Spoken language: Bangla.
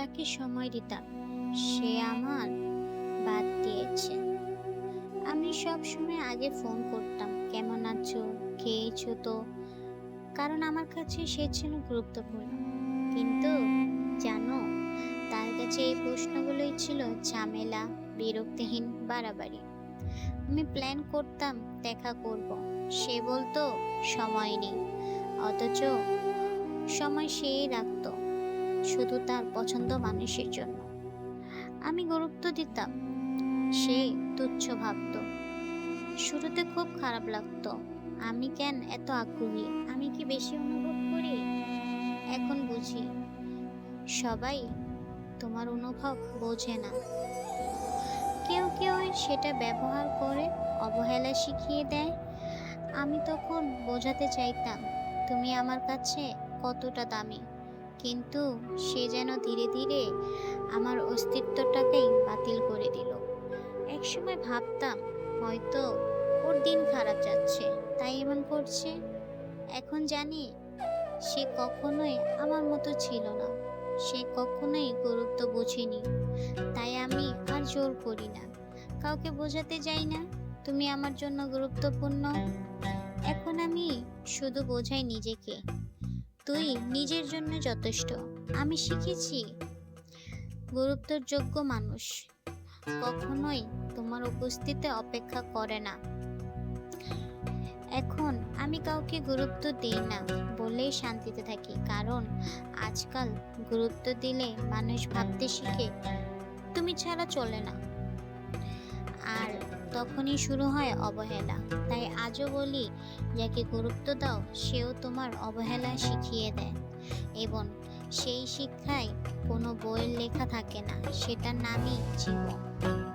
তাকে সময় দিতাম। সে আমার বাদ দিয়েছে। আমি সব সময় আগে ফোন করতাম, কেমন আছো? খেয়েছো তো? কারণ আমার কাছে সে ছিল গুরুত্বপূর্ণ। কিন্তু জানো, তার কাছে এই প্রশ্নগুলোই ছিল ঝামেলা, বিরক্তিহীন, বাড়াবাড়ি। আমি প্ল্যান করতাম, দেখা করব। সে বলতো, সময় নেই। অথচ সময় সেই রাখতো। শুধু তার পছন্দ মানুষের জন্য। আমি গুরুত্ব দিতাম। সে তুচ্ছ ভাবত। শুরুতে খুব খারাপ লাগতো। আমি কেন এত আগ্রহী? আমি কি বেশি অনুভব করি? এখন বুঝি। সবাই তোমার অনুভব বোঝে না। কেউ কেউ সেটা ব্যবহার করে অবহেলা শিখিয়ে দেয়। আমি তখন বোঝাতে চাইতাম, তুমি আমার কাছে কতটা দামি? কিন্তু সে যেন ধীরে ধীরে আমার অস্তিত্বটাকেই বাতিল করে দিল। একসময় ভাবতাম, হয়তো ওর দিন খারাপ যাচ্ছে, তাই এমন করছে। এখন জানি সে কখনোই আমার মতো ছিল না। সে কখনোই গুরুত্ব বুঝেনি। তাই আমি আর জোর করি না। কাউকে বোঝাতে যাই না, তুমি আমার জন্য গুরুত্বপূর্ণ। এখন আমি শুধু বোঝাই নিজেকে। তুই নিজের জন্য যথেষ্ট। আমি শিখেছি। গুরুত্বের যোগ্য মানুষ কখনোই তোমার উপস্থিতি অপেক্ষা করে না। এখন আমি কাউকে গুরুত্ব দিই না বলেই শান্তিতে থাকি, কারণ আজকাল গুরুত্ব দিলে মানুষ ভাবতে শিখে, তুমি ছাড়া চলে না। আর তখনই শুরু হয় অবহেলা। তাই আজও বলি, যাকে গুরুত্ব দাও, সেও তোমার অবহেলা শিখিয়ে দেয়। এবং সেই শিক্ষায় কোনো বইয়ের লেখা থাকে না, সেটার নামই জীবন।